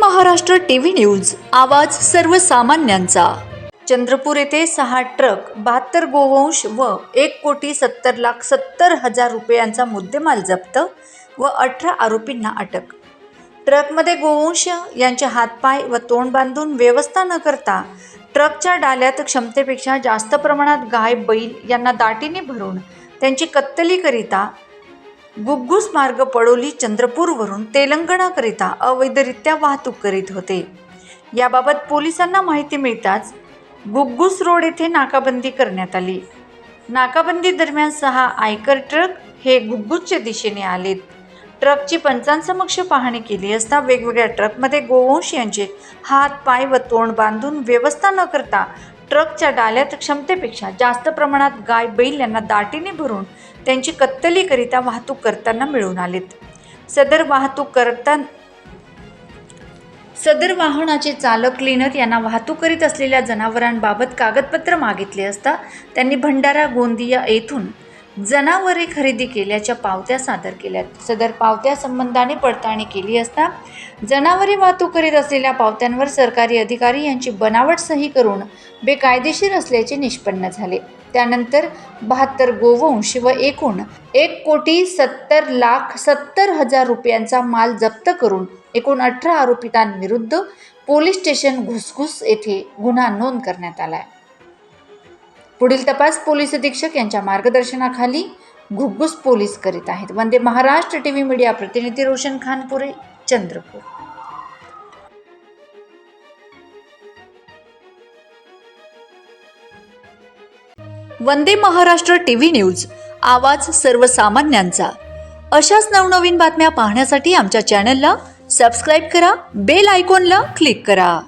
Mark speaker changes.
Speaker 1: Maharashtra TV news आवाज सर्वसामान्यांचा. चंद्रपूर येथे सहा ट्रक बहात्तर गोवंश व एक कोटी सत्तर लाख सत्तर हजार रुपयांचा मुद्देमाल जप्त व अठरा आरोपींना अटक. ट्रकमध्ये गोवंश यांचे हातपाय व तोंड बांधून व्यवस्था न करता ट्रकच्या डाल्यात क्षमतेपेक्षा जास्त प्रमाणात गाय बैल यांना दाटीने भरून त्यांची कत्तलीकरिता गुग्गूस मार्ग पडोली चंद्रपूरवरून तेलंगणाकरिता अवैधरित्या वाहतूक करीत होते. याबाबत पोलिसांना माहिती मिळताच गुग्गूस रोड येथे नाकाबंदी करण्यात आली. नाकाबंदी दरम्यान सहा आयकर ट्रक हे गुग्गूसच्या दिशेने आलेत. ट्रकची पंचांसमक्ष पाहणी केली असता वेगवेगळ्या ट्रकमध्ये गोवंश यांचे हात पाय व तोंड बांधून व्यवस्था न करता ट्रकच्या डाल्यात क्षमतेपेक्षा जास्त प्रमाणात गाय बैल यांना दाटीने भरून त्यांची कत्तलीकरिता वाहतूक करताना मिळून आलेत. सदर वाहतूक करता सदर वाहनाचे चालक क्लिनर यांना वाहतूक करीत असलेल्या जनावरांबाबत कागदपत्र मागितले असता त्यांनी भंडारा गोंदिया येथून जनावरे खरेदी केल्याच्या पावत्या सादर केल्यात. सदर पावत्या संबंधाने पडताळणी केली असता जनावरे वाहतूक करीत असलेल्या पावत्यांवर सरकारी अधिकारी यांची बनावट सही करून बेकायदेशीर असल्याचे निष्पन्न झाले. त्यानंतर बहात्तर गोवंश व एकूण एक कोटी सत्तर लाख सत्तर हजार रुपयांचा माल जप्त करून एकूण अठरा आरोपितांविरुद्ध पोलीस स्टेशन घुसघुस येथे गुन्हा नोंद करण्यात आला आहे पुढील तपास पोलीस अधीक्षक यांच्या मार्गदर्शनाखाली घुग्गुस पोलीस करीत आहेत. Vande Maharashtra T V media प्रतिनिधी Roshan Khanpure Chandrapur. Vande Maharashtra T V news आवाज सर्वसामान्यांचा. अशाच नवनवीन बातम्या पाहण्यासाठी आमच्या चॅनलला सबस्क्राईब करा बेल आयकॉनला क्लिक करा.